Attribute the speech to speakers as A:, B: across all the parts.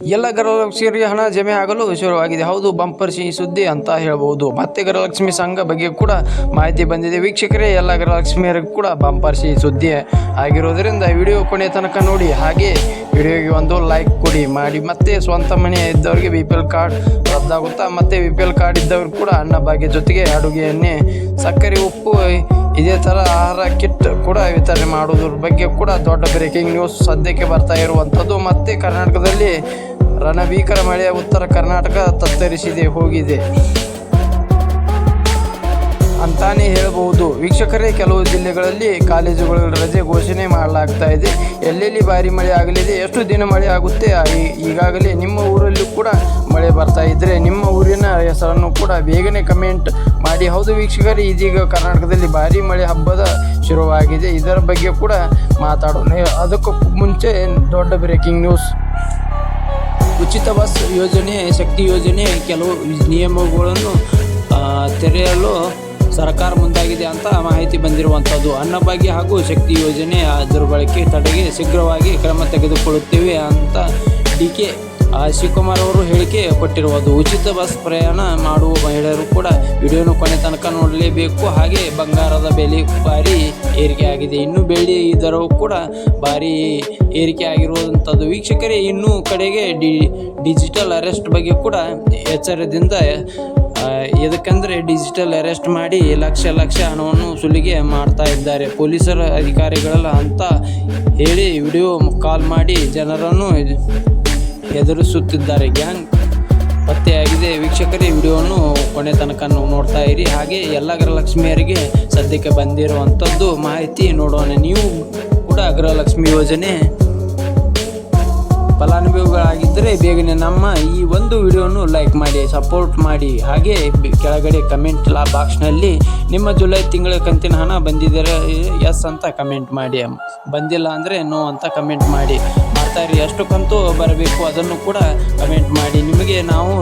A: ಎಲ್ಲ ಗೃಹಲಕ್ಷ್ಮಿಯರಿಗೆ ಹಣ ಜಮೆ ಆಗಲು ಶುರುವಾಗಿದೆ ಹೌದು, ಬಂಪರ್ ಸಿಹಿ ಸುದ್ದಿ ಅಂತ ಹೇಳ್ಬೋದು ಮತ್ತೆ ಗೃಹಲಕ್ಷ್ಮಿ ಸಂಘ ಬಗ್ಗೆ ಕೂಡ ಮಾಹಿತಿ ಬಂದಿದೆ. ವೀಕ್ಷಕರೇ, ಎಲ್ಲ ಗೃಹಲಕ್ಷ್ಮಿಯರಿಗೂ ಕೂಡ ಬಂಪರ್ ಸಿಹಿ ಸುದ್ದಿ ಆಗಿರೋದ್ರಿಂದ ವಿಡಿಯೋ ಕೊನೆಯ ತನಕ ನೋಡಿ. ಹಾಗೆ ವಿಡಿಯೋಗೆ ಒಂದು ಲೈಕ್ ಕೊಡಿ, ಮಾಡಿ. ಮತ್ತೆ ಸ್ವಂತ ಮನೆ ಇದ್ದವರಿಗೆ ಬಿ ಪಿ ಎಲ್ ಕಾರ್ಡ್ ರದ್ದಾಗುತ್ತಾ, ಮತ್ತೆ ಬಿ ಪಿ ಎಲ್ ಕಾರ್ಡ್ ಇದ್ದವರು ಕೂಡ ಅನ್ನ ಭಾಗ್ಯ ಜೊತೆಗೆ ಅಡುಗೆಯನ್ನೇ, ಸಕ್ಕರೆ, ಉಪ್ಪು ಇದೇ ತರ ಆಹಾರ ಕಿಟ್ ಕೂಡ ವಿತರಣೆ ಮಾಡುವುದ್ರ ಬಗ್ಗೆ ಕೂಡ ದೊಡ್ಡ ಬ್ರೇಕಿಂಗ್ ನ್ಯೂಸ್ ಸದ್ಯಕ್ಕೆ ಬರ್ತಾ ಇರುವಂಥದ್ದು. ಮತ್ತೆ ಕರ್ನಾಟಕದಲ್ಲಿ ರಣಭೀಕರ ಮಳೆಯ ಉತ್ತರ ಕರ್ನಾಟಕ ತತ್ತರಿಸಿದೆ, ಹೋಗಿದೆ. ಅಂತಾನೆ ಹೇಳಬಹುದು ವೀಕ್ಷಕರೇ, ಕೆಲವು ಜಿಲ್ಲೆಗಳಲ್ಲಿ ಕಾಲೇಜುಗಳ ರಜೆ ಘೋಷಣೆ ಮಾಡಲಾಗ್ತಾ ಇದೆ. ಎಲ್ಲೆಲ್ಲಿ ಭಾರಿ ಮಳೆ ಆಗಲಿದೆ, ಎಷ್ಟು ದಿನ ಮಳೆ ಆಗುತ್ತೆ? ಈಗಾಗಲೇ ನಿಮ್ಮ ಊರಲ್ಲೂ ಕೂಡ ಮಳೆ ಬರ್ತಾ ಇದ್ದರೆ ನಿಮ್ಮ ಊರಿನ ಹೆಸರನ್ನು ಕೂಡ ಬೇಗನೆ ಕಮೆಂಟ್ ಮಾಡಿ. ಹೌದು ವೀಕ್ಷಕರೇ, ಇದೀಗ ಕರ್ನಾಟಕದಲ್ಲಿ ಭಾರಿ ಮಳೆ ಹಬ್ಬದ ಶುರುವಾಗಿದೆ. ಇದರ ಬಗ್ಗೆ ಕೂಡ ಮಾತಾಡೋಣ. ಅದಕ್ಕೂ ಮುಂಚೆ ದೊಡ್ಡ ಬ್ರೇಕಿಂಗ್ ನ್ಯೂಸ್ ಉಚಿತ ಬಸ್ ಯೋಜನೆ, ಶಕ್ತಿ ಯೋಜನೆ, ಕೆಲವು ನಿಯಮಗಳನ್ನು ತೆರೆಯಲು ಸರ್ಕಾರ ಮುಂದಾಗಿದೆ ಅಂತ ಮಾಹಿತಿ ಬಂದಿರುವಂಥದ್ದು. ಅನ್ನಭಾಗ್ಯ ಹಾಗೂ ಶಕ್ತಿ ಯೋಜನೆ ದುರ್ಬಳಕೆ ತಡೆಗೆ ಶೀಘ್ರವಾಗಿ ಕ್ರಮ ತೆಗೆದುಕೊಳ್ಳುತ್ತೇವೆ ಅಂತ ಡಿ ಕೆ ಶಿವಕುಮಾರ್ ಅವರು ಹೇಳಿಕೆ ಕೊಟ್ಟಿರುವುದು. ಉಚಿತ ಬಸ್ ಪ್ರಯಾಣ ಮಾಡುವ ಮಹಿಳೆಯರು ಕೂಡ ವಿಡಿಯೋನ ಕೊನೆ ತನಕ ನೋಡಲೇಬೇಕು. ಹಾಗೆ ಬಂಗಾರದ ಬೆಲೆ ಭಾರಿ ಏರಿಕೆ ಆಗಿದೆ. ಇನ್ನು ಬೆಳ್ಳಿ ದರವು ಕೂಡ ಭಾರಿ ಏರಿಕೆ ಆಗಿರುವಂಥದ್ದು. ವೀಕ್ಷಕರೇ, ಇನ್ನೂ ಕಡೆಗೆ ಡಿ, ಡಿಜಿಟಲ್ ಅರೆಸ್ಟ್ ಬಗ್ಗೆ ಕೂಡ ಎಚ್ಚರದಿಂದ ಎದಕ್ಕಂದ್ರೆ ಡಿಜಿಟಲ್ ಅರೆಸ್ಟ್ ಮಾಡಿ ಲಕ್ಷ ಲಕ್ಷ ಹಣವನ್ನು ಸುಲಿಗೆ ಮಾಡ್ತಾ ಇದ್ದಾರೆ. ಪೊಲೀಸರ ಅಧಿಕಾರಿಗಳೆಲ್ಲ ಅಂತ ಹೇಳಿ ವಿಡಿಯೋ ಕಾಲ್ ಮಾಡಿ ಜನರನ್ನು ಎದುರಿಸುತ್ತಿದ್ದಾರೆ. ಗ್ಯಾಂಗ್ ಪತ್ತೆಯಾಗಿದೆ. ವೀಕ್ಷಕರೇ, ವಿಡಿಯೋವನ್ನು ಕೊನೆ ತನಕ ನೋಡ್ತಾ ಇರಿ. ಹಾಗೆ ಎಲ್ಲ ಗೃಹಲಕ್ಷ್ಮಿಯರಿಗೆ ಸದ್ಯಕ್ಕೆ ಬಂದಿರುವಂಥದ್ದು ಮಾಹಿತಿ ನೋಡೋಣ. ನೀವು ಕೂಡ ಗೃಹಲಕ್ಷ್ಮಿ ಯೋಜನೆ ಫಲಾನುಭವಿಗಳಾಗಿದ್ದರೆ ಬೇಗನೆ ನಮ್ಮ ಈ ಒಂದು ವಿಡಿಯೋನು ಲೈಕ್ ಮಾಡಿ, ಸಪೋರ್ಟ್ ಮಾಡಿ. ಹಾಗೆ ಕೆಳಗಡೆ ಕಮೆಂಟ್ ಲಾ ಬಾಕ್ಸ್ನಲ್ಲಿ ನಿಮ್ಮ ಜುಲೈ ತಿಂಗಳ ಕಂತಿನ ಹಣ ಬಂದಿದ್ದರೆ ಎಸ್ ಅಂತ ಕಮೆಂಟ್ ಮಾಡಿ. ಬಂದಿಲ್ಲ ಅಂದರೆ ನೋ ಅಂತ ಕಮೆಂಟ್ ಮಾಡಿ. ಮಾಡ್ತಾರೆ ಎಷ್ಟು ಕಂತು ಬರಬೇಕು, ಅದನ್ನು ಕೂಡ ಕಮೆಂಟ್ ಮಾಡಿ. ನಿಮಗೆ ನಾವು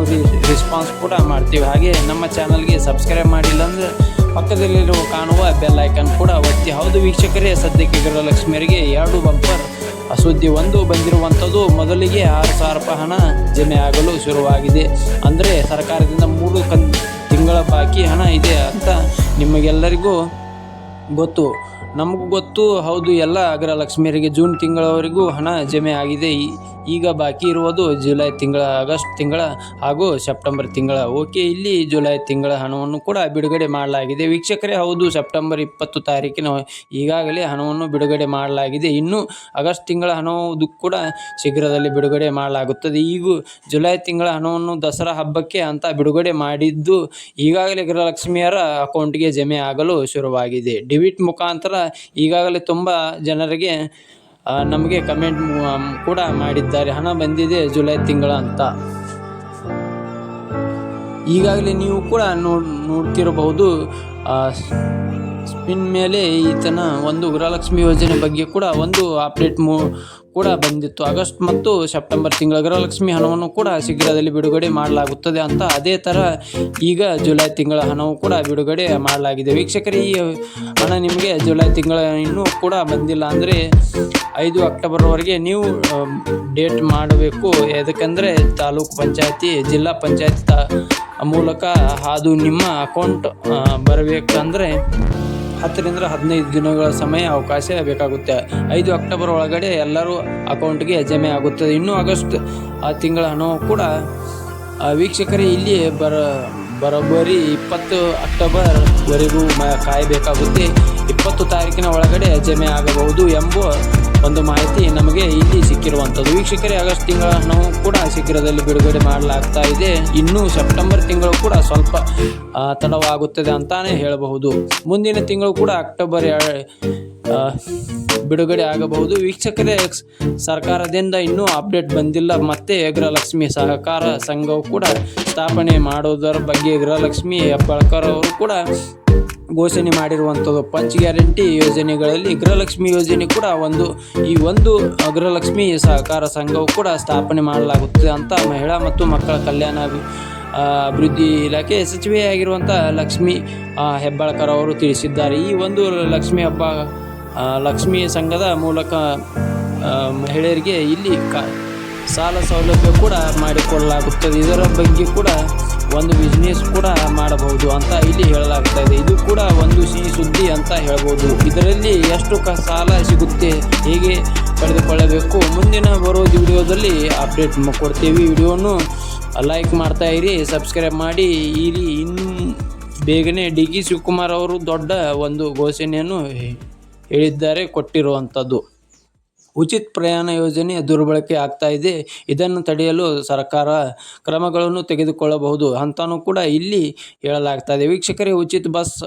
A: ರೆಸ್ಪಾನ್ಸ್ ಕೂಡ ಮಾಡ್ತೀವಿ. ಹಾಗೆ ನಮ್ಮ ಚಾನಲ್ಗೆ ಸಬ್ಸ್ಕ್ರೈಬ್ ಮಾಡಿಲ್ಲ ಅಂದರೆ ಪಕ್ಕದಲ್ಲಿರುವ ಕಾಣುವ ಬೆಲ್ ಐಕನ್ ಕೂಡ ಒತ್ತಿ. ಹೌದು ವೀಕ್ಷಕರೇ, ಸದ್ಯಕ್ಕೆ ಗೃಹಲಕ್ಷ್ಮಿಯರಿಗೆ ಎರಡು ಬಂಪರ್ ಸುದ್ದಿ ಒಂದು ಬಂದಿರುವಂಥದ್ದು ಮೊದಲಿಗೆ ಆರು ಸಾವಿರ ರೂಪಾಯಿ ಹಣ ಜಮೆ ಆಗಲು ಶುರುವಾಗಿದೆ. ಅಂದರೆ ಸರ್ಕಾರದಿಂದ ಮೂರು ಕನ್ ತಿಂಗಳ ಬಾಕಿ ಹಣ ಇದೆ ಅಂತ ನಿಮಗೆಲ್ಲರಿಗೂ ಗೊತ್ತು. ನಮಗೂ ಗೊತ್ತು. ಹೌದು, ಎಲ್ಲ ಅಗ್ರಲಕ್ಷ್ಮಿಯರಿಗೆ ಜೂನ್ ತಿಂಗಳವರೆಗೂ ಹಣ ಜಮೆ ಆಗಿದೆ. ಈಗ ಬಾಕಿ ಇರುವುದು ಜುಲೈ ತಿಂಗಳ, ಆಗಸ್ಟ್ ತಿಂಗಳ ಹಾಗೂ ಸೆಪ್ಟೆಂಬರ್ ತಿಂಗಳ. ಓಕೆ, ಇಲ್ಲಿ ಜುಲೈ ತಿಂಗಳ ಹಣವನ್ನು ಕೂಡ ಬಿಡುಗಡೆ ಮಾಡಲಾಗಿದೆ. ವೀಕ್ಷಕರೇ, ಹೌದು, ಸೆಪ್ಟೆಂಬರ್ ಇಪ್ಪತ್ತು ತಾರೀಕಿನ ಈಗಾಗಲೇ ಹಣವನ್ನು ಬಿಡುಗಡೆ ಮಾಡಲಾಗಿದೆ. ಇನ್ನು ಆಗಸ್ಟ್ ತಿಂಗಳ ಹಣವು ಕೂಡ ಶೀಘ್ರದಲ್ಲಿ ಬಿಡುಗಡೆ ಮಾಡಲಾಗುತ್ತದೆ. ಈಗ ಜುಲೈ ತಿಂಗಳ ಹಣವನ್ನು ದಸರಾ ಹಬ್ಬಕ್ಕೆ ಅಂತ ಬಿಡುಗಡೆ ಮಾಡಿದ್ದು ಈಗಾಗಲೇ ಗೃಹಲಕ್ಷ್ಮಿಯರ ಅಕೌಂಟ್ಗೆ ಜಮೆ ಆಗಲು ಶುರುವಾಗಿದೆ. ಡೆಬಿಟ್ ಮುಖಾಂತರ ಈಗಾಗಲೇ ತುಂಬ ಜನರಿಗೆ ನಮಗೆ ಕಮೆಂಟ್ ಕೂಡ ಮಾಡಿದ್ದಾರೆ. ಹಣ ಬಂದಿದೆ ಜುಲೈ ತಿಂಗಳ ಅಂತ. ಈಗಾಗಲೇ ನೀವು ಕೂಡ ನೋಡ್, ನೋಡ್ತಿರಬಹುದು ಆ, ಸ್ಪಿನ್ ಮೇಲೆ ಈತನ ಒಂದು ಗೃಹಲಕ್ಷ್ಮಿ ಯೋಜನೆ ಬಗ್ಗೆ ಕೂಡ ಒಂದು ಅಪ್ಡೇಟ್ ಮೂ ಕೂಡ ಬಂದಿತ್ತು. ಆಗಸ್ಟ್ ಮತ್ತು ಸೆಪ್ಟೆಂಬರ್ ತಿಂಗಳ ಗೃಹಲಕ್ಷ್ಮಿ ಹಣವನ್ನು ಕೂಡ ಶೀಘ್ರದಲ್ಲಿ ಬಿಡುಗಡೆ ಮಾಡಲಾಗುತ್ತದೆ ಅಂತ ಅದೇ ಥರ ಈಗ ಜುಲೈ ತಿಂಗಳ ಹಣವು ಕೂಡ ಬಿಡುಗಡೆ ಮಾಡಲಾಗಿದೆ. ವೀಕ್ಷಕರು ಈ ಹಣ ನಿಮಗೆ ಜುಲೈ ತಿಂಗಳ ಇನ್ನೂ ಕೂಡ ಬಂದಿಲ್ಲ ಅಂದರೆ ಐದು ಅಕ್ಟೋಬರ್ವರೆಗೆ ನೀವು ಡೇಟ್ ಮಾಡಬೇಕು. ಯಾಕಂದರೆ ತಾಲೂಕು ಪಂಚಾಯತಿ ಜಿಲ್ಲಾ ಪಂಚಾಯತಿ ಮೂಲಕ ಅದು ನಿಮ್ಮ ಅಕೌಂಟ್ ಬರಬೇಕಂದ್ರೆ ಹತ್ತರಿಂದ ಹದಿನೈದು ದಿನಗಳ ಸಮಯ ಅವಕಾಶ ಬೇಕಾಗುತ್ತೆ. ಐದು ಅಕ್ಟೋಬರ್ ಒಳಗಡೆ ಎಲ್ಲರೂ ಅಕೌಂಟ್ಗೆ ಜಮೆ ಆಗುತ್ತದೆ. ಇನ್ನೂ ಆಗಸ್ಟ್, ಆ, ತಿಂಗಳ ಹಣವು ಕೂಡ ವೀಕ್ಷಕರೇ ಇಲ್ಲಿ ಬರ, ಬರೋಬ್ಬರಿ ಇಪ್ಪತ್ತು ಅಕ್ಟೋಬರ್ವರೆಗೂ ಕಾಯಬೇಕಾಗುತ್ತೆ. ಇಪ್ಪತ್ತು ತಾರೀಕಿನ ಒಳಗಡೆ ಜಮೆ ಆಗಬಹುದು ಎಂಬ ಒಂದು ಮಾಹಿತಿ ನಮಗೆ ಇಲ್ಲಿ ಸಿಕ್ಕಿರುವಂಥದ್ದು. ವೀಕ್ಷಕರೇ, ಆಗಸ್ಟ್ ತಿಂಗಳ ಹಣವು ಕೂಡ ಶೀಘ್ರದಲ್ಲಿ ಬಿಡುಗಡೆ ಮಾಡಲಾಗ್ತಾ ಇದೆ. ಇನ್ನು ಸೆಪ್ಟೆಂಬರ್ ತಿಂಗಳು ಕೂಡ ಸ್ವಲ್ಪ ತಡವಾಗುತ್ತದೆ ಅಂತಾನೆ ಹೇಳಬಹುದು. ಮುಂದಿನ ತಿಂಗಳು ಕೂಡ ಅಕ್ಟೋಬರ್ ಬಿಡುಗಡೆ ಆಗಬಹುದು. ವೀಕ್ಷಕರೇ ಸರ್ಕಾರದಿಂದ ಇನ್ನೂ ಅಪ್ಡೇಟ್ ಬಂದಿಲ್ಲ. ಮತ್ತೆ ಗೃಹಲಕ್ಷ್ಮಿ ಸಹಕಾರ ಸಂಘವು ಕೂಡ ಸ್ಥಾಪನೆ ಮಾಡೋದರ ಬಗ್ಗೆ ಗೃಹಲಕ್ಷ್ಮಿ ಹೆಬ್ಬಾಳ್ಕರ್ ಅವರು ಕೂಡ ಘೋಷಣೆ ಮಾಡಿರುವಂಥದ್ದು ಪಂಚ್ ಗ್ಯಾರಂಟಿ ಯೋಜನೆಗಳಲ್ಲಿ ಗೃಹಲಕ್ಷ್ಮಿ ಯೋಜನೆ ಕೂಡ ಒಂದು, ಈ ಒಂದು ಗೃಹಲಕ್ಷ್ಮಿ ಸಹಕಾರ ಸಂಘವು ಕೂಡ ಸ್ಥಾಪನೆ ಮಾಡಲಾಗುತ್ತದೆ ಅಂತ ಮಹಿಳಾ ಮತ್ತು ಮಕ್ಕಳ ಕಲ್ಯಾಣ ಅಭಿ- ಅಭಿವೃದ್ಧಿ ಇಲಾಖೆ ಸಚಿವೆಯಾಗಿರುವಂಥ ಲಕ್ಷ್ಮಿ ಹೆಬ್ಬಾಳ್ಕರ್ ಅವರು ತಿಳಿಸಿದ್ದಾರೆ. ಈ ಒಂದು ಲಕ್ಷ್ಮಿ ಹಬ್ಬ ಲಕ್ಷ್ಮಿ ಸಂಘದ ಮೂಲಕ ಮಹಿಳೆಯರಿಗೆ ಇಲ್ಲಿ ಕಾ, ಸಾಲ ಸೌಲಭ್ಯ ಕೂಡ ಮಾಡಿಕೊಡಲಾಗುತ್ತದೆ. ಇದರ ಬಗ್ಗೆ ಕೂಡ ಒಂದು ಬಿಸ್ನೆಸ್ ಕೂಡ ಮಾಡಬಹುದು ಅಂತ ಇಲ್ಲಿ ಹೇಳಲಾಗ್ತಾ ಇದೆ. ಇದು ಕೂಡ ಒಂದು ಸಿಹಿ ಸುದ್ದಿ ಅಂತ ಹೇಳ್ಬೋದು. ಇದರಲ್ಲಿ ಎಷ್ಟು ಕ ಸಾಲ ಸಿಗುತ್ತೆ, ಹೇಗೆ ಪಡೆದುಕೊಳ್ಳಬೇಕು, ಮುಂದಿನ ಬರೋ ವಿಡಿಯೋದಲ್ಲಿ ಅಪ್ಡೇಟ್ ಕೊಡ್ತೀವಿ. ವಿಡಿಯೋನು ಲೈಕ್ ಮಾಡ್ತಾ ಇರಿ ಸಬ್ಸ್ಕ್ರೈಬ್ ಮಾಡಿ. ಇರಿ ಇನ್ನು ಬೇಗನೆ ಡಿ ಕೆ ಶಿವಕುಮಾರ್ ಅವರು ದೊಡ್ಡ ಒಂದು ಘೋಷಣೆಯನ್ನು ಹೇಳಿದ್ದಾರೆ, ಕೊಟ್ಟಿರುವಂಥದ್ದು. ಉಚಿತ ಪ್ರಯಾಣ ಯೋಜನೆ ದುರ್ಬಳಕೆ ಆಗ್ತಾ ಇದೆ. ಇದನ್ನು ತಡೆಯಲು ಸರ್ಕಾರ ಕ್ರಮಗಳನ್ನು ತೆಗೆದುಕೊಳ್ಳಬಹುದು ಅಂತಲೂ ಕೂಡ ಇಲ್ಲಿ ಹೇಳಲಾಗ್ತಾ ಇದೆ. ವೀಕ್ಷಕರೇ, ಉಚಿತ ಬಸ್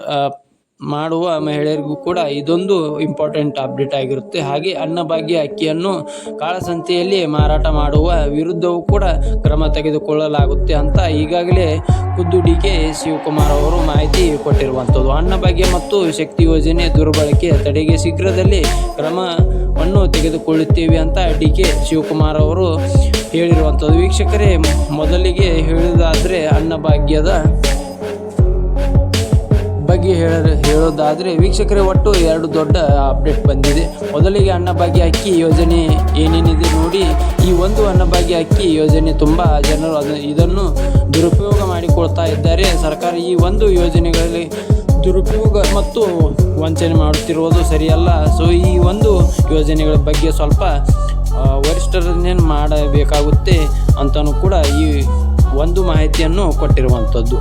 A: ಮಾಡುವ ಮಹಿಳೆಯರಿಗೂ ಕೂಡ ಇದೊಂದು ಇಂಪಾರ್ಟೆಂಟ್ ಅಪ್ಡೇಟ್ ಆಗಿರುತ್ತೆ. ಹಾಗೆ ಅನ್ನಭಾಗ್ಯ ಅಕ್ಕಿಯನ್ನು ಕಾಳಸಂತೆಯಲ್ಲಿ ಮಾರಾಟ ಮಾಡುವ ವಿರುದ್ಧವೂ ಕೂಡ ಕ್ರಮ ತೆಗೆದುಕೊಳ್ಳಲಾಗುತ್ತೆ ಅಂತ ಈಗಾಗಲೇ ಖುದ್ದು ಡಿ ಕೆ ಶಿವಕುಮಾರ್ ಅವರು ಮಾಹಿತಿ ಕೊಟ್ಟಿರುವಂಥದ್ದು. ಅನ್ನಭಾಗ್ಯ ಮತ್ತು ಶಕ್ತಿ ಯೋಜನೆ ದುರ್ಬಳಕೆ ತಡೆಗೆ ಶೀಘ್ರದಲ್ಲಿ ಕ್ರಮವನ್ನು ತೆಗೆದುಕೊಳ್ಳುತ್ತೇವೆ ಅಂತ ಡಿ ಕೆ ಶಿವಕುಮಾರ್ ಅವರು ಹೇಳಿರುವಂಥದ್ದು. ವೀಕ್ಷಕರೇ, ಮೊದಲಿಗೆ ಹೇಳುವುದಾದರೆ ಅನ್ನಭಾಗ್ಯದ ಬಗ್ಗೆ ಹೇಳ, ಹೇಳೋದಾದರೆ ವೀಕ್ಷಕರೇ, ಒಟ್ಟು ಎರಡು ದೊಡ್ಡ ಅಪ್ಡೇಟ್ ಬಂದಿದೆ. ಮೊದಲಿಗೆ ಅನ್ನಭಾಗ್ಯ ಅಕ್ಕಿ ಯೋಜನೆ ಏನೇನಿದೆ ನೋಡಿ, ಈ ಒಂದು ಅನ್ನಭಾಗ್ಯ ಅಕ್ಕಿ ಯೋಜನೆ ತುಂಬ ಜನರು ಅದನ್ನು ಇದನ್ನು ದುರುಪಯೋಗ ಮಾಡಿಕೊಳ್ತಾ ಇದ್ದಾರೆ. ಸರ್ಕಾರ ಈ ಒಂದು ಯೋಜನೆಗಳಲ್ಲಿ ದುರುಪಯೋಗ ಮತ್ತು ವಂಚನೆ ಮಾಡುತ್ತಿರುವುದು ಸರಿಯಲ್ಲ. ಸೊ ಈ ಒಂದು ಯೋಜನೆಗಳ ಬಗ್ಗೆ ಸ್ವಲ್ಪ ವರಿಷ್ಠರನ್ನೇನು ಮಾಡಬೇಕಾಗುತ್ತೆ ಅಂತಲೂ ಕೂಡ ಈ ಒಂದು ಮಾಹಿತಿಯನ್ನು ಕೊಟ್ಟಿರುವಂಥದ್ದು.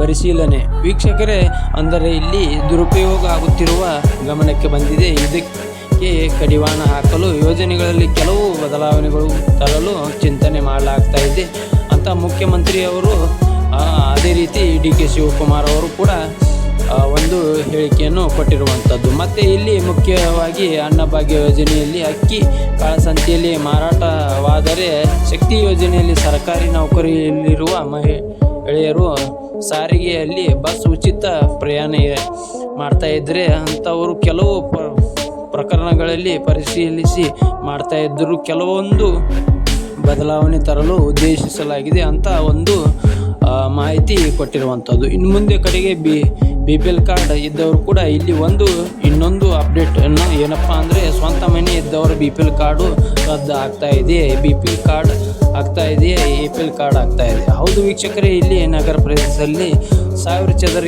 A: ಪರಿಶೀಲನೆ. ವೀಕ್ಷಕರೇ, ಅಂದರೆ ಇಲ್ಲಿ ದುರುಪಯೋಗ ಆಗುತ್ತಿರುವ ಗಮನಕ್ಕೆ ಬಂದಿದೆ. ಇದಕ್ಕೆ ಕಡಿವಾಣ ಹಾಕಲು ಯೋಜನೆಗಳಲ್ಲಿ ಕೆಲವು ಬದಲಾವಣೆಗಳು ತರಲು ಚಿಂತನೆ ಮಾಡಲಾಗ್ತಾ ಇದೆ. ಅಂತ ಮುಖ್ಯಮಂತ್ರಿಯವರು ಅದೇ ರೀತಿ ಡಿ ಕೆ ಶಿವಕುಮಾರ್ ಅವರು ಕೂಡ ಒಂದು ಹೇಳಿಕೆಯನ್ನು ಕೊಟ್ಟಿರುವಂಥದ್ದು. ಮತ್ತು ಇಲ್ಲಿ ಮುಖ್ಯವಾಗಿ ಅನ್ನಭಾಗ್ಯ ಯೋಜನೆಯಲ್ಲಿ ಅಕ್ಕಿ ಕಾಳಸಂತೆಯಲ್ಲಿ ಮಾರಾಟವಾದರೆ ಶಕ್ತಿ ಯೋಜನೆಯಲ್ಲಿ ಸರ್ಕಾರಿ ನೌಕರಿಯಲ್ಲಿರುವ ಮಹಿಳೆಯರು ಸಾರಿಗೆಯಲ್ಲಿ ಬಸ್ ಉಚಿತ ಪ್ರಯಾಣ ಮಾಡ್ತಾ ಇದ್ರೆ ಅಂಥವರು ಕೆಲವು ಪ್ರ- ಪ್ರಕರಣಗಳಲ್ಲಿ ಪರಿಶೀಲಿಸಿ ಮಾಡ್ತಾ ಇದ್ದರು ಕೆಲವೊಂದು ಬದಲಾವಣೆ ತರಲು ಉದ್ದೇಶಿಸಲಾಗಿದೆ ಅಂತ ಒಂದು ಮಾಹಿತಿ ಕೊಟ್ಟಿರುವಂಥದ್ದು. ಇನ್ನು ಮುಂದೆ ಕಡೆಗೆ B B P L card ಇದ್ದವರು ಕೂಡ ಇಲ್ಲಿ ಒಂದು, ಇನ್ನೊಂದು ಅಪ್ಡೇಟ್ ಅನ್ನು ಏನಪ್ಪ ಅಂದರೆ ಸ್ವಂತ ಮನೆ ಇದ್ದವರು ಬಿ ಪಿ ಎಲ್ ಕಾರ್ಡು ರದ್ದು ಆಗ್ತಾ ಇದೆಯೇ? ಬಿ ಪಿ ಎಲ್ ಕಾರ್ಡ್ ಆಗ್ತಾ ಇದೆ ಎ ಪಿ ಎಲ್ ಕಾರ್ಡ್ ಆಗ್ತಾ ಇದೆ. ಹೌದು ವೀಕ್ಷಕರೇ, ಇಲ್ಲಿ ನಗರ ಪ್ರದೇಶದಲ್ಲಿ ಸಾವಿರ ಚದರ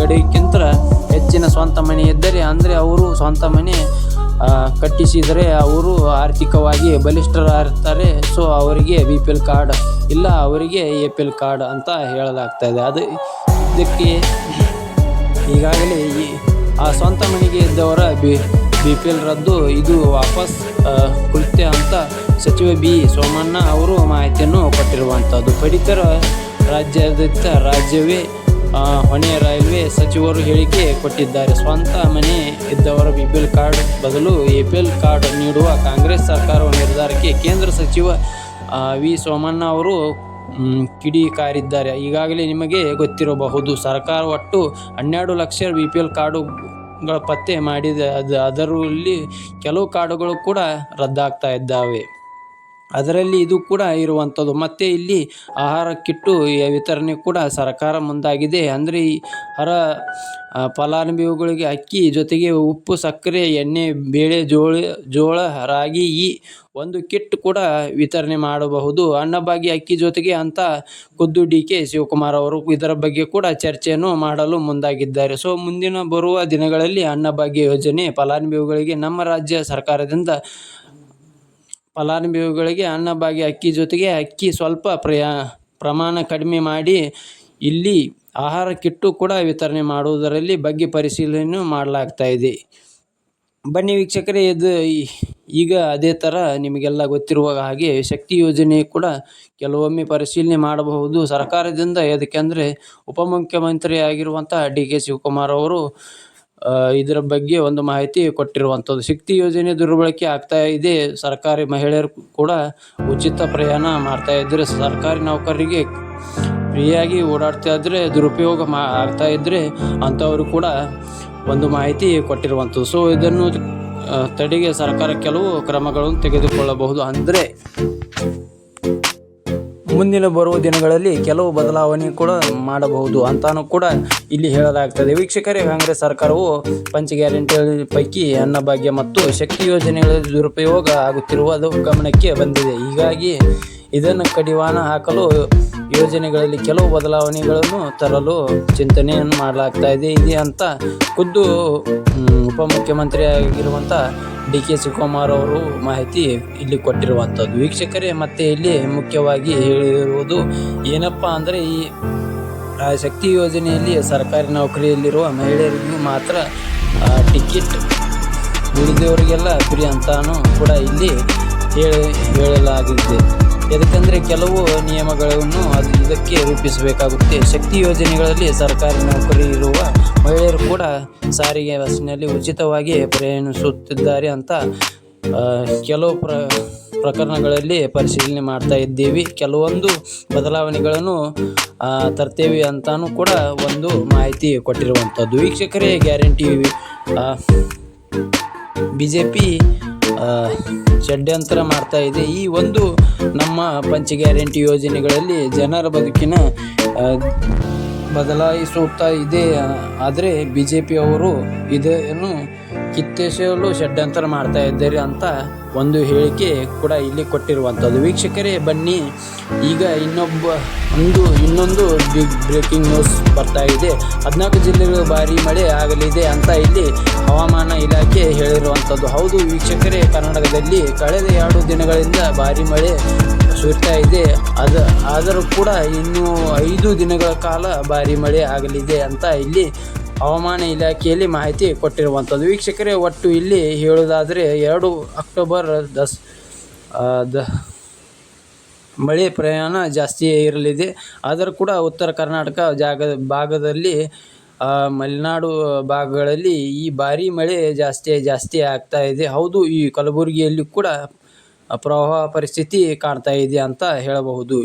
A: ಗಡಿಗಿಂತ ಹೆಚ್ಚಿನ ಸ್ವಂತ ಮನೆ ಇದ್ದರೆ, ಅಂದರೆ ಅವರು ಸ್ವಂತ ಮನೆ ಕಟ್ಟಿಸಿದರೆ ಅವರು ಆರ್ಥಿಕವಾಗಿ ಬಲಿಷ್ಠರಾಗಿರ್ತಾರೆ ಸೊ ಅವರಿಗೆ ಬಿ ಪಿ ಎಲ್ ಕಾರ್ಡ್ ಇಲ್ಲ, ಅವರಿಗೆ ಎ ಪಿ ಎಲ್ ಕಾರ್ಡ್ ಅಂತ ಹೇಳಲಾಗ್ತಾ ಇದೆ. ಅದು ಇದಕ್ಕೆ ಈಗಾಗಲೇ ಈ, ಆ ಸ್ವಂತ ಮನೆಗೆ ಇದ್ದವರ ಬಿ ಬಿ ಪಿ ಎಲ್ ರದ್ದು. ಇದು ವಾಪಸ್ ಕುಳಿತೆ ಅಂತ ಸಚಿವ ಬಿ ಸೋಮಣ್ಣ ಅವರು ಮಾಹಿತಿಯನ್ನು ಕೊಟ್ಟಿರುವಂಥದ್ದು. ಪಡಿತರ ರಾಜ್ಯಾದ್ಯಂತ ರಾಜ್ಯವೇ ಹೊಣೆ ರೈಲ್ವೆ ಸಚಿವರು ಹೇಳಿಕೆ ಕೊಟ್ಟಿದ್ದಾರೆ. ಸ್ವಂತ ಮನೆ ಇದ್ದವರ ಬಿ ಪಿ ಎಲ್ ಕಾರ್ಡ್ ಬದಲು ಎ ಪಿ ಎಲ್ ಕಾರ್ಡ್ ನೀಡುವ ಕಾಂಗ್ರೆಸ್ ಸರ್ಕಾರವ ನಿರ್ಧಾರಕ್ಕೆ ಕೇಂದ್ರ ಸಚಿವ ವಿ ಸೋಮಣ್ಣ ಅವರು ಕಿಡಿಕಾರಿದ್ದಾರೆ. ಈಗಾಗಲೇ ನಿಮಗೆ ಗೊತ್ತಿರಬಹುದು, ಸರ್ಕಾರ ಒಟ್ಟು ಹನ್ನೆರಡು ಲಕ್ಷ ಬಿ ಪಿ ಎಲ್ ಕಾರ್ಡುಗಳ ಪತ್ತೆ ಮಾಡಿದೆ. ಅದು ಅದರಲ್ಲಿ ಕೆಲವು ಕಾರ್ಡುಗಳು ಕೂಡ ರದ್ದಾಗ್ತಾ ಇದ್ದಾವೆ. ಅದರಲ್ಲಿ ಇದು ಕೂಡ ಇರುವಂಥದ್ದು ಮತ್ತು ಇಲ್ಲಿ ಆಹಾರ ಕಿಟ್ಟು ವಿತರಣೆ ಕೂಡ ಸರ್ಕಾರ ಮುಂದಾಗಿದೆ. ಅಂದರೆ ಈ ಹರ ಫಲಾನುಭವಿಗಳಿಗೆ ಅಕ್ಕಿ ಜೊತೆಗೆ ಉಪ್ಪು, ಸಕ್ಕರೆ, ಎಣ್ಣೆ, ಬೇಳೆ, ಜೋಳ ಜೋಳ, ರಾಗಿ ಈ ಒಂದು ಕಿಟ್ ಕೂಡ ವಿತರಣೆ ಮಾಡಬಹುದು. ಅನ್ನಭಾಗ್ಯ ಅಕ್ಕಿ ಜೊತೆಗೆ ಅಂತ ಖುದ್ದು ಡಿ ಕೆ ಶಿವಕುಮಾರ್ ಅವರು ಇದರ ಬಗ್ಗೆ ಕೂಡ ಚರ್ಚೆಯನ್ನು ಮಾಡಲು ಮುಂದಾಗಿದ್ದಾರೆ. ಸೊ, ಮುಂದಿನ ಬರುವ ದಿನಗಳಲ್ಲಿ ಅನ್ನಭಾಗ್ಯ ಯೋಜನೆ ಫಲಾನುಭವಿಗಳಿಗೆ ನಮ್ಮ ರಾಜ್ಯ ಸರ್ಕಾರದಿಂದ ಫಲಾನುಭವಿಗಳಿಗೆ ಅನ್ನಭಾಗ್ಯ ಅಕ್ಕಿ ಜೊತೆಗೆ ಅಕ್ಕಿ ಸ್ವಲ್ಪ ಪ್ರಯಾ, ಪ್ರಮಾಣ ಕಡಿಮೆ ಮಾಡಿ ಇಲ್ಲಿ ಆಹಾರ ಕಿಟ್ಟು ಕೂಡ ವಿತರಣೆ ಮಾಡುವುದರಲ್ಲಿ ಬಗ್ಗೆ ಪರಿಶೀಲನೆ ಮಾಡಲಾಗ್ತಾ ಇದೆ. ಬನ್ನಿ ವೀಕ್ಷಕರೇ, ಇದು ಈಗ ಅದೇ ಥರ ನಿಮಗೆಲ್ಲ ಗೊತ್ತಿರುವ ಹಾಗೆ ಶಕ್ತಿ ಯೋಜನೆ ಕೂಡ ಕೆಲವೊಮ್ಮೆ ಪರಿಶೀಲನೆ ಮಾಡಬಹುದು. ಸರ್ಕಾರದಿಂದ ಯಾಕೆಂದರೆ ಉಪಮುಖ್ಯಮಂತ್ರಿ ಆಗಿರುವಂಥ ಡಿ ಕೆ ಶಿವಕುಮಾರ್ ಅವರು ಇದರ ಬಗ್ಗೆ ಒಂದು ಮಾಹಿತಿ ಕೊಟ್ಟಿರುವಂಥದ್ದು. ಶಕ್ತಿ ಯೋಜನೆ ದುರ್ಬಳಕೆ ಆಗ್ತಾ ಇದೆ. ಸರ್ಕಾರಿ ಮಹಿಳೆಯರು ಕೂಡ ಉಚಿತ ಪ್ರಯಾಣ ಮಾಡ್ತಾ ಇದ್ದರೆ. ಸರ್ಕಾರಿ ನೌಕರರಿಗೆ ಫ್ರೀಯಾಗಿ ಓಡಾಡ್ತಾ ಇದ್ದರೆ ದುರುಪಯೋಗ ಮಾ ಆಗ್ತಾ ಇದ್ದರೆ ಅಂಥವರು ಕೂಡ ಒಂದು ಮಾಹಿತಿ ಕೊಟ್ಟಿರುವಂಥದ್ದು. ಸೊ ಇದನ್ನು ತಡೆಗೆ ಸರ್ಕಾರ ಕೆಲವು ಕ್ರಮಗಳನ್ನು ತೆಗೆದುಕೊಳ್ಳಬಹುದು. ಅಂದರೆ, ಮುಂದಿನ ಬರುವ ದಿನಗಳಲ್ಲಿ ಕೆಲವು ಬದಲಾವಣೆ ಕೂಡ ಮಾಡಬಹುದು ಅಂತಾನು ಕೂಡ ಇಲ್ಲಿ ಹೇಳಲಾಗ್ತದೆ. ವೀಕ್ಷಕರೇ, ಕಾಂಗ್ರೆಸ್ ಸರ್ಕಾರವು ಪಂಚ ಗ್ಯಾರಂಟಿ ಪೈಕಿ ಅನ್ನಭಾಗ್ಯ ಮತ್ತು ಶಕ್ತಿ ಯೋಜನೆಗಳ ದುರುಪಯೋಗ ಆಗುತ್ತಿರುವುದು ಗಮನಕ್ಕೆ ಬಂದಿದೆ. ಹೀಗಾಗಿ ಇದನ್ನು ಕಡಿವಾಣ ಹಾಕಲು ಯೋಜನೆಗಳಲ್ಲಿ ಕೆಲವು ಬದಲಾವಣೆಗಳನ್ನು ತರಲು ಚಿಂತನೆಯನ್ನು ಮಾಡಲಾಗ್ತಾ ಇದೆ. ಇದೆ ಅಂತ ಖುದ್ದು ಉಪಮುಖ್ಯಮಂತ್ರಿ ಆಗಿರುವಂಥ ಡಿ ಕೆ ಶಿವಕುಮಾರ್ ಅವರು ಮಾಹಿತಿ ಇಲ್ಲಿ ಕೊಟ್ಟಿರುವಂಥದ್ದು ವೀಕ್ಷಕರೇ, ಮತ್ತೆ ಇಲ್ಲಿ ಮುಖ್ಯವಾಗಿ ಹೇಳಿರುವುದು ಏನಪ್ಪ ಅಂದರೆ, ಈ ಶಕ್ತಿ ಯೋಜನೆಯಲ್ಲಿ ಸರ್ಕಾರಿ ನೌಕರಿಯಲ್ಲಿರುವ ಮಹಿಳೆಯರಿಗೂ ಮಾತ್ರ ಟಿಕೆಟ್ ಉಳಿದವರಿಗೆಲ್ಲ ಫ್ರೀ ಅಂತಾನು ಕೂಡ ಇಲ್ಲಿ ಹೇಳಿ, ಹೇಳಲಾಗಿದೆ. ಯಾಕಂದರೆ ಕೆಲವು ನಿಯಮಗಳನ್ನು ಅದು ಇದಕ್ಕೆ ರೂಪಿಸಬೇಕಾಗುತ್ತೆ. ಶಕ್ತಿ ಯೋಜನೆಗಳಲ್ಲಿ ಸರ್ಕಾರಿ ನೌಕರಿ ಇರುವ ಮಹಿಳೆಯರು ಕೂಡ ಸಾರಿಗೆ ಬಸ್ನಲ್ಲಿ ಉಚಿತವಾಗಿ ಪ್ರಯಾಣಿಸುತ್ತಿದ್ದಾರೆ ಅಂತ ಕೆಲವು ಪ್ರ, ಪ್ರಕರಣಗಳಲ್ಲಿ ಪರಿಶೀಲನೆ ಮಾಡ್ತಾ ಇದ್ದೀವಿ. ಕೆಲವೊಂದು ಬದಲಾವಣೆಗಳನ್ನು ತರ್ತೇವೆ ಅಂತಾನು ಕೂಡ ಒಂದು ಮಾಹಿತಿ ಕೊಟ್ಟಿರುವಂಥದ್ದು. ವೀಕ್ಷಕರೇ, ಗ್ಯಾರಂಟಿ ಬಿ ಜೆ ಪಿ ಷಡ್ಯಂತರ ಮಾಡ್ತಾ ಇದೆ. ಈ ಒಂದು ನಮ್ಮ ಪಂಚ ಗ್ಯಾರಂಟಿ ಯೋಜನೆಗಳಲ್ಲಿ ಜನರ ಬದುಕಿನ ಬದಲಾಯಿಸುತ್ತಾ ಇದೆ. ಆದರೆ ಬಿ ಪಿಯವರು ಇದನ್ನು ಕಿತ್ತೆಸೆಯಲು ಷಡ್ಯಂತರ ಮಾಡ್ತಾ ಇದ್ದೀರಿ ಅಂತ ಒಂದು ಹೇಳಿಕೆ ಕೂಡ ಇಲ್ಲಿ ಕೊಟ್ಟಿರುವಂಥದ್ದು. ವೀಕ್ಷಕರೇ, ಬನ್ನಿ. ಈಗ ಇನ್ನೊಬ್ಬ, ಒಂದು, ಇನ್ನೊಂದು ಬಿಗ್ ಬ್ರೇಕಿಂಗ್ ನ್ಯೂಸ್ ಬರ್ತಾ ಇದೆ. ಹದಿನಾಲ್ಕು ಜಿಲ್ಲೆಗಳು ಭಾರಿ ಮಳೆ ಆಗಲಿದೆ ಅಂತ ಇಲ್ಲಿ ಹವಾಮಾನ ಇಲಾಖೆ ಹೇಳಿರುವಂಥದ್ದು. ಹೌದು ವೀಕ್ಷಕರೇ, ಕರ್ನಾಟಕದಲ್ಲಿ ಕಳೆದ ಎರಡು ದಿನಗಳಿಂದ ಭಾರಿ ಮಳೆ ಸುರಿತಾ ಇದೆ. ಅದು, ಆದರೂ ಕೂಡ ಇನ್ನೂ ಐದು ದಿನಗಳ ಕಾಲ ಭಾರಿ ಮಳೆ ಆಗಲಿದೆ ಅಂತ ಇಲ್ಲಿ ಹವಾಮಾನ ಇಲಾಖೆಯಲ್ಲಿ ಮಾಹಿತಿ ಕೊಟ್ಟಿರುವಂಥದ್ದು. ವೀಕ್ಷಕರೇ, ಒಟ್ಟು ಇಲ್ಲಿ ಹೇಳೋದಾದರೆ ಎರಡು ಅಕ್ಟೋಬರ್ ದಸ್ ದ, ಮಳೆ ಪ್ರಯಾಣ ಜಾಸ್ತಿ ಇರಲಿದೆ. ಆದರೂ ಕೂಡ ಉತ್ತರ ಕರ್ನಾಟಕ ಜಾಗ, ಭಾಗದಲ್ಲಿ ಮಲೆನಾಡು ಭಾಗಗಳಲ್ಲಿ ಈ ಭಾರಿ ಮಳೆ ಜಾಸ್ತಿ ಜಾಸ್ತಿ ಆಗ್ತಾ ಇದೆ. ಹೌದು, ಈ ಕಲಬುರಗಿಯಲ್ಲಿ ಕೂಡ ಪ್ರವಾಹ ಪರಿಸ್ಥಿತಿ ಕಾಣ್ತಾ ಇದೆ ಅಂತ ಹೇಳಬಹುದು.